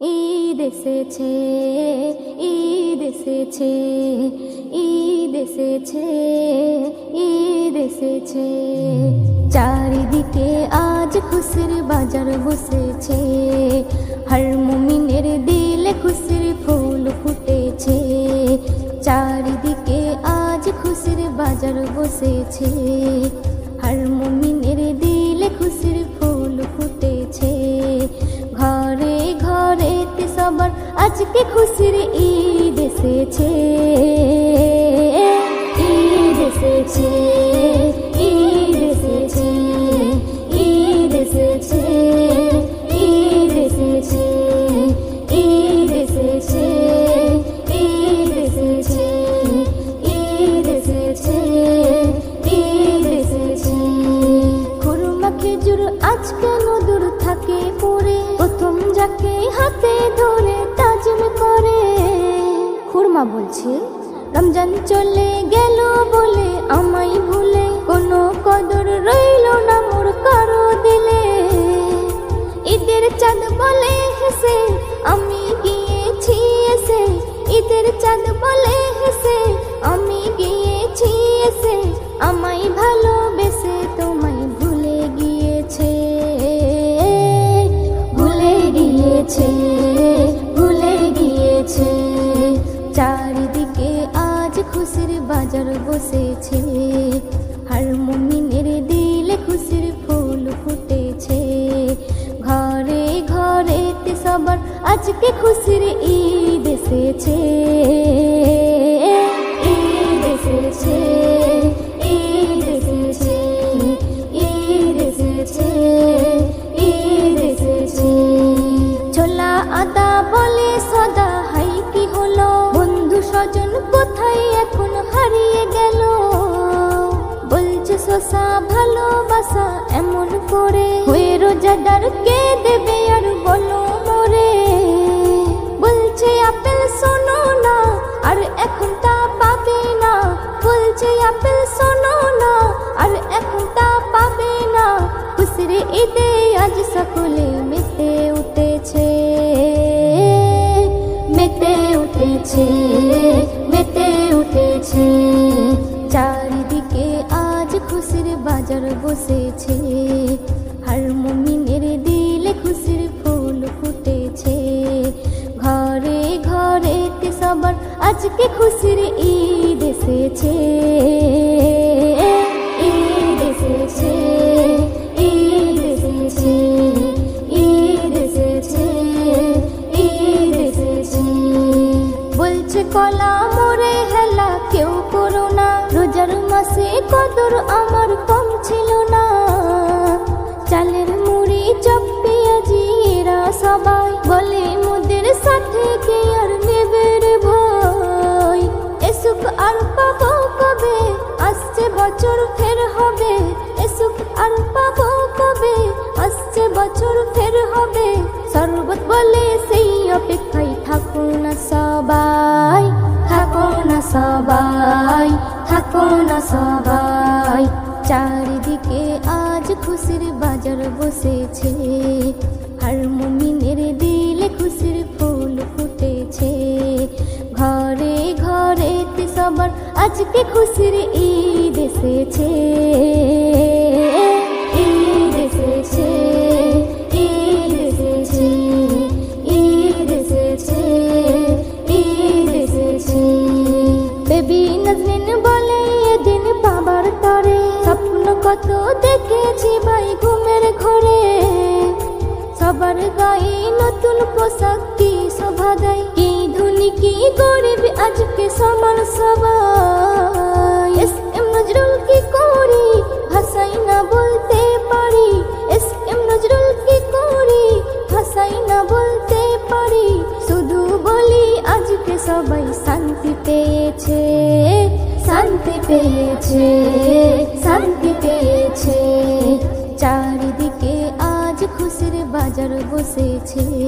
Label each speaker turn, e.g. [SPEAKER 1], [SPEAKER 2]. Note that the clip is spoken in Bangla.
[SPEAKER 1] ঈদ এসেছে ঈদ এসেছে ঈদ এসেছে ঈদ এসেছে। চারিদিকে আজ খুশির বাজার বসেছে, হর মুমিনের দিলে খুশির ফুল ফুটেছে। চারিদিকে আজ খুশির বাজার বসেছে, হর মুমিনের আজকে খুশির ঈদ এসেছে। খুরমা বলছে, রমজান চলে গেল বলে আমায় ভুলে, কোনো কদর রইল না মোর কারও দিলে। ঈদের চাঁদ বলে হেসে আমি গিয়েছি এসে, ঈদের চাঁদ বলে হেসে আমি গিয়েছি এসে, আমায় ভালোবেসে তোমায় ভুলে গিয়েছে ভুলে গিয়েছে। বসেছে আর মুমিনের দিলে খুশির ফুল ফুটেছে। ঘরে ঘরেতে সবার আজকে খুশির ঈদ এসেছে। স্বজন কোথায় এখন হারিয়ে গেল? বলছে, শশা ভালোবাসা এমন করে হয়ে রোজাদার কে দেবে আর বলো মরে বলছে, আপেল শোনো না, আর এখন তা পাবে না। বলছে, আপেল শোনো না, আর এখন তা পাবে না। খুশির ঈদে আজ সকলে উঠেছে, মেতে উঠেছে। চারিদিকে আজ খুশির বাজার বসেছে। হর মুমিনের দিলে খুশির ফুল ফুটেছে। ঘরে ঘরেতে সবার আজকে খুশির ঈদ এসেছে। বলা বসেছে আর মুমিনের দিলে খুশির ফুল ফুটেছে। ঘরে ঘরে সবার আজকে খুশির ঈদ এসেছে। কত দেখেছি ভাই ঘুমের ঘরে। সবার গায়ে নতুন পোশাক কি শোভা দেয়? কি ধনী, কি গরিব আজকে সমান সবাই। এস এম নজরুল কি করি? ভাষাই না বলতে পারি। এস এম নজরুল কি করি? ভাষাই না বলতে পারি। শুধু বলি আজকে সবাই শান্তি পেয়েছে। পেয়েছে শান্তি পেয়েছে। চারিদিকে আজ খুশির বাজার বসেছে।